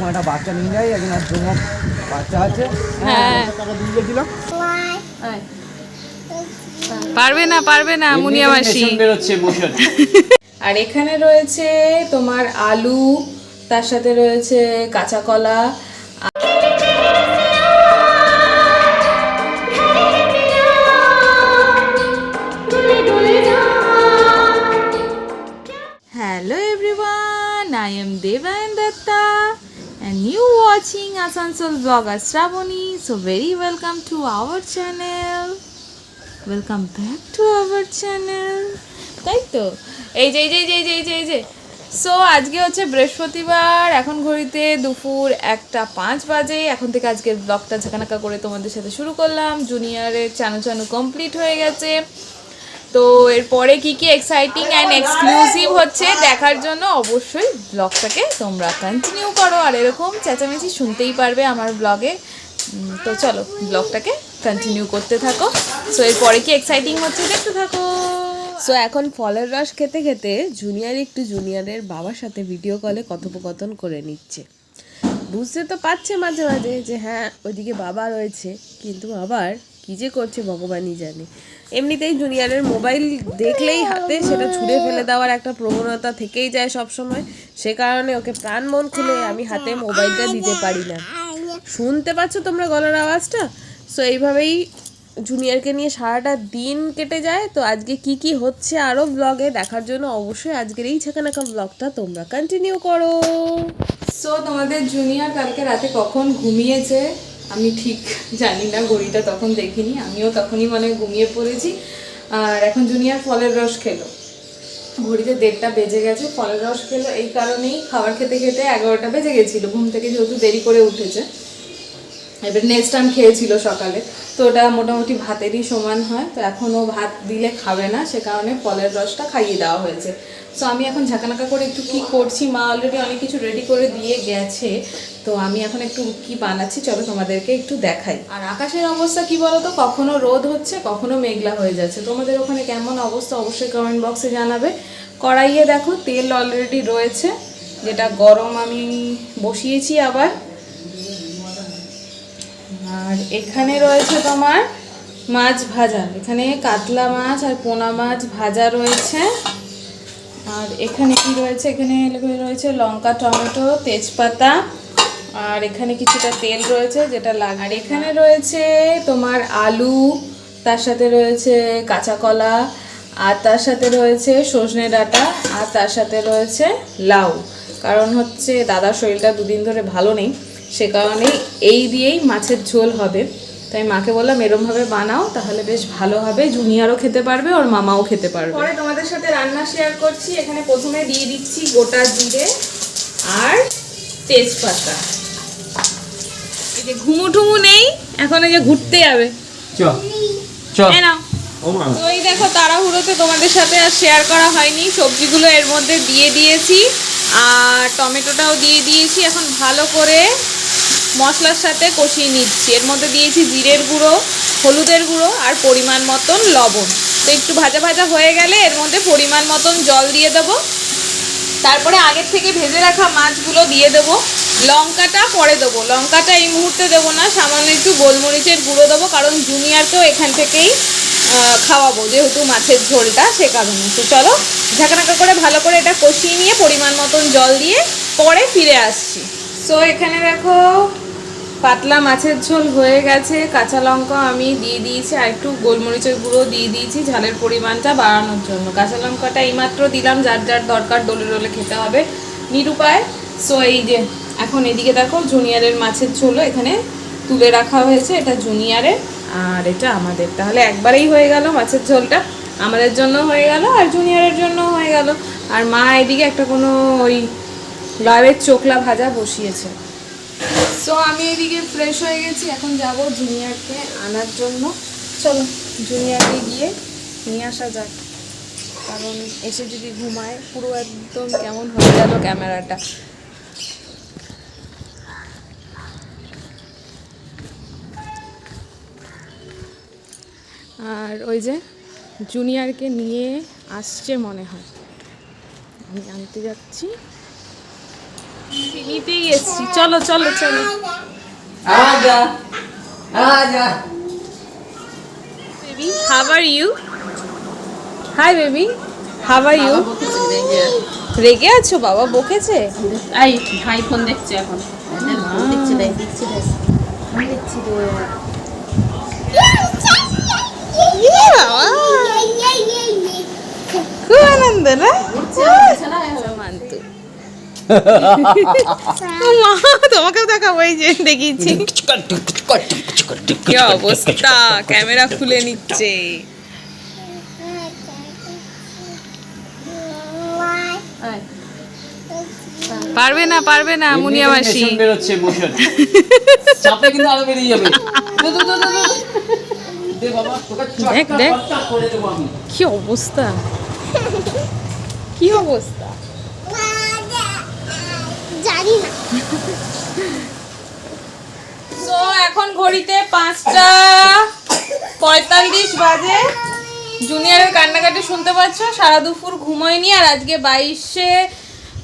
একটা বাচ্চা নিয়ে যাই একজন আর যমক বাচ্চা আছে। হ্যাঁ। টাকা দিয়ে গেছিলাম। পারবে না পারবে না মুনিয়া মাসি। আর এখানে রয়েছে তোমার আলু তার সাথে রয়েছে কাঁচা কলা। Hello everyone, I am Deva and You watching Asansol vlogger Stravoni. So, very welcome to our channel. Welcome back to our channel তাই তো? এই যে এই যে এই যে এই যে এই যে সো আজকে হচ্ছে বৃহস্পতিবার। এখন ঘড়িতে দুপুর একটা পাঁচ বাজে। এখন থেকে আজকের ব্লগটা ঝাঁকানাকা করে তোমাদের সাথে শুরু করলাম। জুনিয়রের চানু চানু কমপ্লিট হয়ে গেছে। তো এরপরে কি কি এক্সাইটিং অ্যান্ড এক্সক্লুসিভ হচ্ছে দেখার জন্য অবশ্যই ব্লগটাকে তোমরা কন্টিনিউ করো। আর এরকম চেঁচামেচি শুনতেই পারবে আমার ব্লগে তো চলো ব্লগটাকে কন্টিনিউ করতে থাকো। সো এরপরে কি এক্সাইটিং হচ্ছে দেখতে থাকো। সো এখন ফলের রস খেতে খেতে জুনিয়র একটু জুনিয়রের বাবার সাথে ভিডিও কলে কথোপকথন করে নিচ্ছে। বুঝতে তো পারছে মাঝে মাঝে যে হ্যাঁ ওইদিকে বাবা রয়েছে, কিন্তু আবার কী যে করছে ভগবানই জানে। এমনিতেই জুনিয়রের মোবাইল দেখলেই হাতে সেটা ছুঁড়ে ফেলে দেওয়ার একটা প্রবণতা থেকেই যায় সব সময় সে কারণে ওকে প্রাণ মন খুলে আমি হাতে মোবাইলটা দিতে পারি না। শুনতে পাচ্ছ তোমরা গলার আওয়াজটা? সো এইভাবেই জুনিয়রকে নিয়ে সারাটা দিন কেটে যায়। তো আজকে কি কি হচ্ছে আরও ব্লগে দেখার জন্য অবশ্যই আজকের এই ছেকানাকা ব্লগটা তোমরা কন্টিনিউ করো। সো তোমাদের জুনিয়র কালকে রাতে কখন ঘুমিয়েছে? আমি ঠিক জানি না ঘড়িটা তখন দেখিনি, আমিও তখনই মানে ঘুমিয়ে পড়েছি। আর এখন জুনিয়র ফলের রস খেলো। ঘড়িতে দেড়টা বেজে গেছে, ফলের রস খেলো, এই কারণেই খাবার খেতে খেতে এগারোটা বেজে গেছিল, ঘুম থেকে যেহেতু দেরি করে উঠেছে। এবার নেক্সট টাইম খেয়েছিল সকালে, তো ওটা মোটামুটি ভাতেরই সমান হয়, তো এখনও ভাত দিলে খাবে না, সে কারণে ফলের রসটা খাইয়ে দেওয়া হয়েছে। সো আমি এখন ঝাঁকানাকা করে একটু কি করছি, মা অলরেডি অনেক কিছু রেডি করে দিয়ে গেছে। তো আমি এখন একটু কি বানাচ্ছি চলো তোমাদেরকে একটু দেখাই। আর আকাশের অবস্থা কি বলো তো কখনো রোদ হচ্ছে, কখনো মেঘলা হয়ে যাচ্ছে। তোমাদের ওখানে কেমন অবস্থা অবশ্যই কমেন্ট বক্সে জানাবে। কড়াইয়ে দেখো, তেল অলরেডি রয়েছে, যেটা গরম আমি বসিয়েছি আবার। আর এখানে রয়েছে তোমার মাছ ভাজা। এখানে কাতলা মাছ আর পোনা মাছ ভাজা রয়েছে। আর এখানে কি রয়েছে? এখানে রয়েছে লঙ্কা, টমেটো, তেজপাতা আর এখানে কিছুটা তেল রয়েছে যেটা লাগে আর এখানে রয়েছে তোমার আলু, তার সাথে রয়েছে কাঁচা কলা, আর তার সাথে রয়েছে সজনে ডাঁটা, আর তার সাথে রয়েছে লাউ। কারণ হচ্ছে দাদার শরীরটা দুদিন ধরে ভালো নেই, সে কারণেই এই দিয়েই মাছের ঝোল হবে। তাই মাকে বললাম, এরমভাবে বানাও, তাহলে বেশ ভালো হবে। জুনিয়রও খেতে পারবে, ওর মামাও খেতে পারবে। পরে তোমাদের সাথে রান্না শেয়ার করছি। এখানে প্রথমে দিয়ে দিচ্ছি গোটা জিরে আর তেজপাতা। যে ঘুমু টুমু নেই এখন এই যে ঘুরতে যাবে। চ চ। নাও। ও মা। তো এই দেখো তাড়াহুড়োতে তোমাদের সাথে আর শেয়ার করা হয়নি। সবজিগুলো এর মধ্যে দিয়ে দিয়েছি আর টমেটোটাও দিয়ে দিয়েছি। এখন ভালো করে মশলার সাথে কষিয়ে নিচ্ছি। এর মধ্যে দিয়েছি জিরের গুঁড়ো হলুদের গুঁড়ো আর পরিমাণ মতন লবণ। তো একটু ভাজা ভাজা হয়ে গেলে এর মধ্যে পরিমাণ মতন জল দিয়ে দেবো। তারপরে আগের থেকে ভেজে রাখা মাছগুলো দিয়ে দেবো। লঙ্কাটা পরে দেবো। লঙ্কাটা এই মুহূর্তে দেবো না, সামান্য একটু গোলমরিচের গুঁড়ো দেবো, কারণ জুনিয়রকেও এখান থেকেই খাওয়াবো যেহেতু মাছের ঝোলটা সে কারণে। তো চলো, ঝাঁকানাকা করে ভালো করে এটা কষিয়ে নিয়ে পরিমাণ মতন জল দিয়ে পরে ফিরে আসছি। সো এখানে দেখো পাতলা মাছের ঝোল হয়ে গেছে, কাঁচা লঙ্কা আমি দিয়ে দিয়েছি, আর একটু গোলমরিচের গুঁড়ো দিয়ে দিয়েছি, ঝালের পরিমাণটা বাড়ানোর জন্য। কাঁচা লঙ্কাটা এইমাত্র দিলাম, যার যার দরকার ডলে ডলে খেতে হবে। নিরুপায় সো এই যে, এখন এদিকে দেখো, জুনিয়রের মাছের ঝোলও এখানে তুলে রাখা হয়েছে, এটা জুনিয়রের, আর এটা আমাদের। তাহলে একবারেই হয়ে গেল মাছের ঝোলটা। আমাদের জন্য হয়ে গেল, আর জুনিয়রের জন্য হয়ে গেল। আর মা এদিকে একটা কোনো ওই লাউয়ের চোখলা ভাজা বসিয়েছে। সো আমি এদিকে ফ্রেশ হয়ে গেছি, এখন যাব জুনিয়রকে আনার জন্য। চলো, জুনিয়রকে গিয়ে নিয়ে আসা যাক। কারণ এসে যদি ঘুমায়, পুরো একদম কেমন হয়ে গেল ক্যামেরাটা। আর ওই যে জুনিয়রকে নিয়ে আসছে মনে হয়। আমি আনতে যাচ্ছি। নিতেই এসছি। চলো চলো চলো। আজা আজা baby how are you hi baby how are you রেগে আছো? বাবা বকেছে? আই ভাই ফোন দেখছে এখন। দেখছে দেখ দেখছে খুব আনন্দ না? হলো। মান্তু মা তোমাকেও দেখাবো এই যে দেখিয়েছি। কি অবস্থা? ক্যামেরা খুলে নিচ্ছে। পারবে না পারবে না মুনিয়া মাসি মোশন বেরোচ্ছে মোশন চাপে কিন্তু আরও বেরিয়ে যাবে। দেখ, দেখ। কি অবস্থা? কি অবস্থা? না তো এখন ঘড়িতে পাঁচটা পঁয়তাল্লিশ বাজে। জুনিয়রের কান্নাকাটি শুনতে পাচ্ছ? সারা দুপুর ঘুমোয়নি আর আজকে বাইশে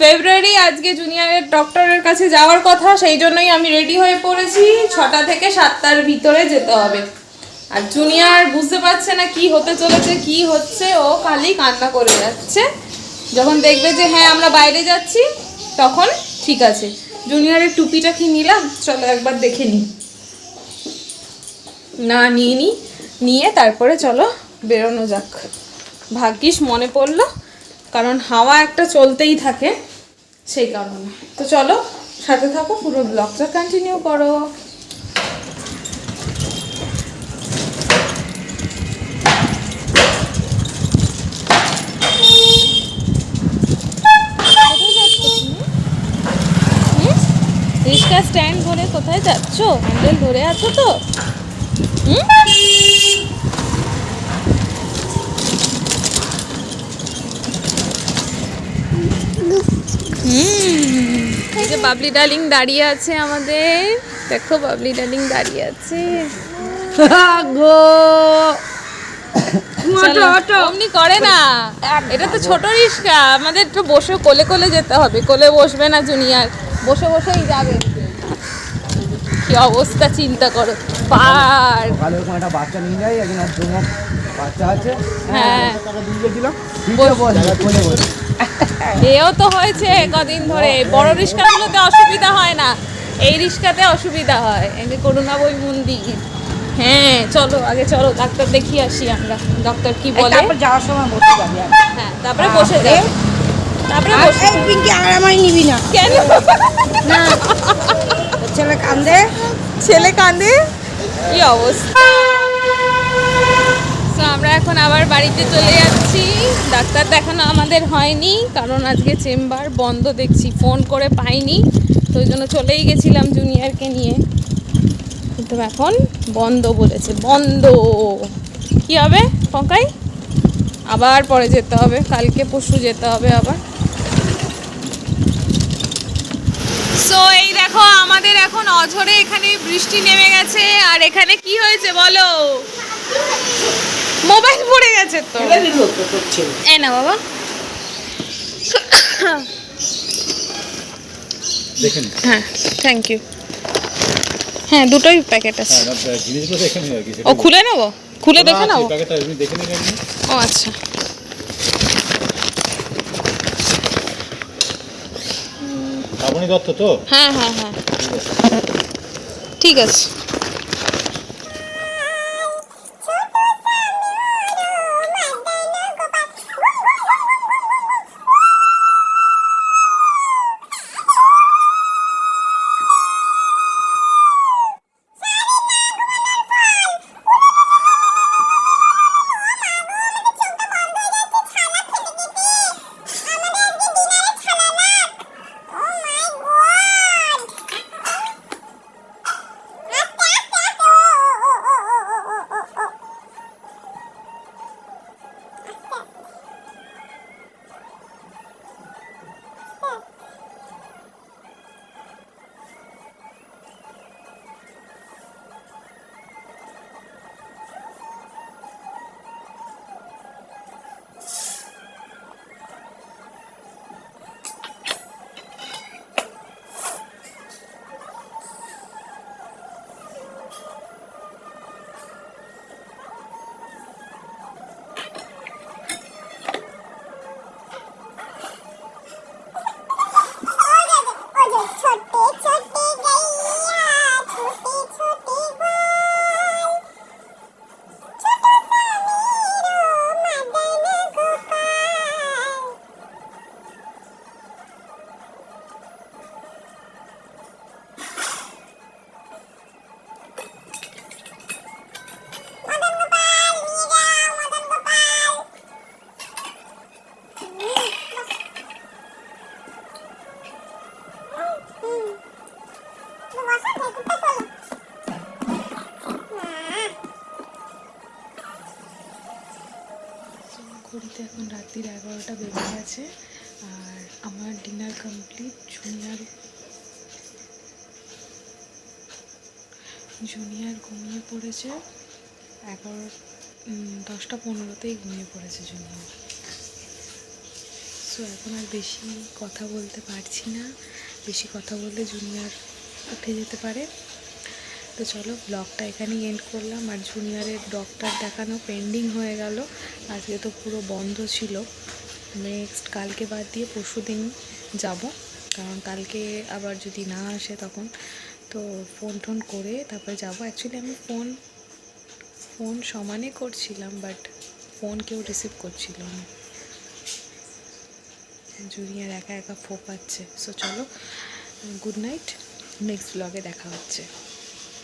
ফেব্রুয়ারি, আজকে জুনিয়রের ডক্টরের কাছে যাওয়ার কথা, সেই জন্যই আমি রেডি হয়ে পড়েছি। ছটা থেকে সাতটার ভিতরে যেতে হবে। আর জুনিয়র বুঝতে পারছে না কি হতে চলেছে, কি হচ্ছে। ও খালি কান্না করে যাচ্ছে। যখন দেখবে যে হ্যাঁ আমরা বাইরে যাচ্ছি, তখন ঠিক আছে। জুনিয়রের টুপিটা কি নিলাম? চলো একবার দেখে নিই। না, নিয়ে নিই নিয়ে তারপরে চলো বেরোনো যাক। ভাগ্যিস মনে পড়ল, কারণ হাওয়া একটা চলতেই থাকে। সেই কারণে। তো চলো, সাথে থাকো, পুরো ব্লগটা কন্টিনিউ করো। রিক্সা স্ট্যান্ড ধরে কোথায় যাচ্ছ? হ্যান্ডেল ধরে আছো তো। এই যে বাবলি ডার্লিং দাঁড়িয়ে আছে আমাদের। দেখো বাবলি ডার্লিং দাঁড়িয়ে আছে। অমনি করে না। এটা তো ছোট রিক্সা। আমাদের একটু বসে কোলে কোলে যেতে হবে। কোলে বসবে না জুনিয়র। বসে বসেই যাবে। কি অবস্থা চিন্তা করো? পার সকালে ওরকম একটা বাচ্চা নিয়ে যাই একজন আর বাচ্চা আছে। হ্যাঁ। টাকা দিয়ে গেছিলাম। বসে এও তো হয়েছে কদিন ধরে। বড় রিক্সাগুলোতে অসুবিধা হয় না। এই রিক্সাতে অসুবিধা হয়। এই যে করুণা বই মন্দির। হ্যাঁ চলো আগে চলো ডাক্তার দেখিয়ে আসি আমরা। ডক্টর কি বলে? তারপর যাওয়ার সময় বসে যাবি হ্যাঁ তারপরে বসে যাবে। তারপরে আর বসে পিঙ্কি আর আমায় নিবি না। কেন? না। ছেলে কান্দে? ছেলে কাঁদে কি অবস্থা? তো আমরা এখন আবার বাড়িতে চলে যাচ্ছি। ডাক্তার দেখানো আমাদের হয়নি, কারণ আজকে চেম্বার বন্ধ দেখছি, ফোন করে পাইনি। তো ওই জন্য চলেই গেছিলাম জুনিয়রকে নিয়ে। কিন্তু এখন বন্ধ বলেছে, বন্ধ। কি হবে? পঙ্কাই? আবার পরে যেতে হবে, কালকে পরশু যেতে হবে আবার সো এই দেখো আমাদের এখন অঝরে এখানে বৃষ্টি নেমে গেছে আর এখানে কি হয়েছে বলো? মোবাইল পড়ে গেছে তো। এ না বাবা। হ্যাঁ থ্যাংক ইউ হ্যাঁ দুটোই প্যাকেট আছে। কি ও খুলে নেব? খুলে দেখে নেব ও আচ্ছা। শ্রাবণী দত্ত তো? হ্যাঁ হ্যাঁ হ্যাঁ। ঠিক আছে। এখন রাত্রির এগারোটা বেজে গেছে আর আমার ডিনার কমপ্লিট জুনিয়র জুনিয়র ঘুমিয়ে পড়েছে। এগারো দশটা পনেরোতেই ঘুমিয়ে পড়েছে জুনিয়র। সো এখন আর বেশি কথা বলতে পারছি না। বেশি কথা বললে জুনিয়র উঠে যেতে পারে। তো চলো ব্লগটা এখানেই এন্ড করলাম। আর জুনিয়রের ডক্টর দেখানো পেন্ডিং হয়ে গেল। আজকে তো পুরো বন্ধ ছিল। নেক্সট কালকে বাদ দিয়ে পরশু দিন যাব। কারণ কালকে আবার যদি না আসে তখন তো ফোন টোন করে তারপরে যাব। অ্যাকচুয়ালি আমি ফোন ফোন সমানে করছিলাম বাট ফোন কেউ রিসিভ করছিল না। জুনিয়র একা একা ফোপাচ্ছে। সো চলো গুড নাইট নেক্সট ব্লগে দেখা হচ্ছে।